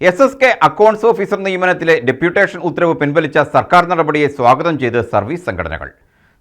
S S K accounts officer നിയമനത്തിലെ deputation ഉത്തരവ് പിൻവലിച്ച സർക്കാർ നടപടിയെ സ്വാഗതം ചെയ്ത് സർവീസ് സംഘടനകൾ.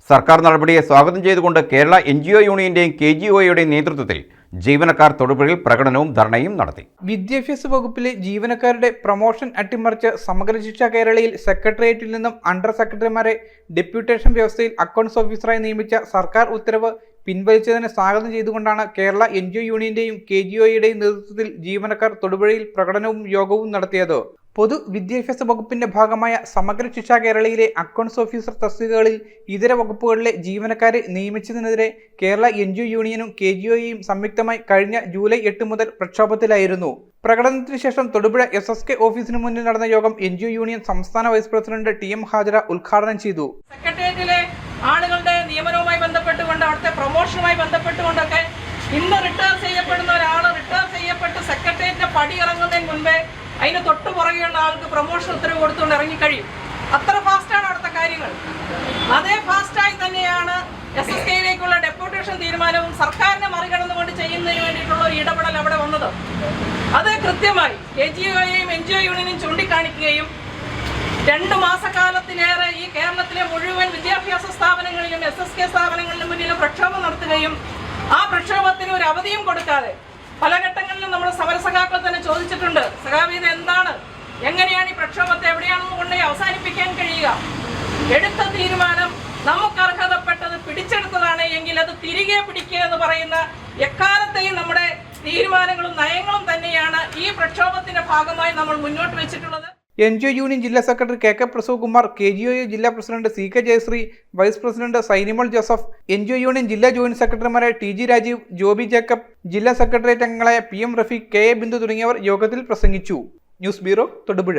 സർക്കാർ നടപടിയെ സ്വാഗതം ചെയ്തുകൊണ്ട് കേരള എൻ ജി ഒ യൂണിയന്റെയും കെ ജി ഒയുടെയും നേതൃത്വത്തിൽ ജീവനക്കാർ തൊടുപുഴയിൽ പ്രകടനവും ധർണയും നടത്തി. വിദ്യാഭ്യാസ വകുപ്പിലെ ജീവനക്കാരുടെ പ്രൊമോഷൻ അട്ടിമറിച്ച് സമഗ്ര ശിക്ഷ കേരളയിൽ സെക്രട്ടേറിയറ്റിൽ നിന്നും അണ്ടർ സെക്രട്ടറിമാരെ ഡെപ്യൂട്ടേഷൻ വ്യവസ്ഥയിൽ അക്കൗണ്ട്സ് ഓഫീസറായി നിയമിച്ച സർക്കാർ ഉത്തരവ് പിൻവലിച്ചതിനെ സ്വാഗതം ചെയ്തുകൊണ്ടാണ് കേരള എൻ ജി ഒ യൂണിയന്റെയും കെ ജി ഒയുടെയും നേതൃത്വത്തിൽ ജീവനക്കാർ തൊടുപുഴയിൽ പ്രകടനവും യോഗവും നടത്തിയത്. പൊതു വിദ്യാഭ്യാസ വകുപ്പിന്റെ ഭാഗമായ സമഗ്ര ശിക്ഷ കേരളയിലെ അക്കൗണ്ട്സ് ഓഫീസർ തസ്തികകളിൽ ഇതര വകുപ്പുകളിലെ ജീവനക്കാരെ നിയമിച്ചതിനെതിരെ കേരള എൻ ജി യൂണിയനും കെ ജി ഒയും സംയുക്തമായി കഴിഞ്ഞ ജൂലൈ എട്ട് മുതൽ പ്രക്ഷോഭത്തിലായിരുന്നു. പ്രകടനത്തിന് ശേഷം തൊടുപുഴ എസ് എസ് കെ ഓഫീസിന് മുന്നിൽ നടന്ന യോഗം എൻ ജി യൂണിയൻ സംസ്ഥാന vice president T M Hajara ഉദ്ഘാടനം ചെയ്തു. സെക്രട്ടേറിയറ്റിലെ ഇന്ന് റിട്ടയർ ചെയ്യപ്പെടുന്ന ഒരാൾ റിട്ടയർ ചെയ്യപ്പെട്ട് സെക്രട്ടേറിയറ്റിന്റെ പടി ഇറങ്ങുന്നതിന് മുൻപേ അതിന് തൊട്ടു പുറകെയുള്ള ആൾക്ക് പ്രൊമോഷൻ ഉത്തരവ് കൊടുത്തുകൊണ്ട് ഇറങ്ങിക്കഴിയും അത്ര ഫാസ്റ്റാണ് അവിടുത്തെ കാര്യങ്ങൾ. അതേ ഫാസ്റ്റായി തന്നെയാണ് എസ് എസ് കെയിലേക്കുള്ള ഡെപ്യൂട്ടേഷൻ തീരുമാനവും സർക്കാരിനെ മറികടന്നുകൊണ്ട് ചെയ്യുന്നതിന് വേണ്ടിയിട്ടുള്ള ഒരു ഇടപെടൽ അവിടെ വന്നത്. അത് കൃത്യമായി കെ ജി ഒയെയും എൻ ജി ഒ യൂണിയനും ചൂണ്ടിക്കാണിക്കുകയും രണ്ട് മാസക്കാലത്തിലേറെ ഈ കേരളത്തിലെ മുഴുവൻ വിദ്യാഭ്യാസ സ്ഥാപനങ്ങളിലും എസ് എസ് കെ സ്ഥാപനങ്ങളിലും മുന്നിലും പ്രക്ഷോഭം നടത്തുകയും ആ പ്രക്ഷോഭത്തിന് ഒരു അവധിയും കൊടുക്കാതെ പല ഘട്ടങ്ങളിലും നമ്മൾ സമരസഖാക്കൾ തന്നെ ചോദിച്ചിട്ടുണ്ട് സഖാവീത എന്താണ്? എങ്ങനെയാണ് ഈ പ്രക്ഷോഭത്തെ എവിടെയാണെന്ന് കൊണ്ടേ അവസാനിപ്പിക്കാൻ കഴിയുക? എടുത്ത തീരുമാനം നമുക്ക് അർഹതപ്പെട്ടത് പിടിച്ചെടുത്തതാണ് എങ്കിൽ അത് തിരികെ പിടിക്കുക എന്ന് പറയുന്ന എക്കാലത്തെയും നമ്മുടെ തീരുമാനങ്ങളും നയങ്ങളും തന്നെയാണ് ഈ പ്രക്ഷോഭത്തിന്റെ ഭാഗമായി നമ്മൾ മുന്നോട്ട് വെച്ചിട്ടുള്ളത്. എൻ ജി ഒ യൂണിയൻ ജില്ലാ secretary K K Prasav Kumar K G O U ജില്ലാ president C K Jayasree vice president Sainimol Joseph N G O union ജില്ലാ ജോയിന്റ് സെക്രട്ടറിമാരായ ടി ജി രാജീവ് ജോബി ജേക്കബ് ജില്ലാ സെക്രട്ടേറിയറ്റ് അംഗങ്ങളായ P M Rafeeq K A Bindu തുടങ്ങിയവർ യോഗത്തിൽ പ്രസംഗിച്ചു. News bureau Thodupuzha.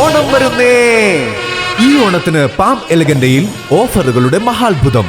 Onam വരുന്നേ. ഈ ഓണത്തിന് പാം എലഗന്റയിൽ ഓഫറുകളുടെ മഹാത്ഭുതം.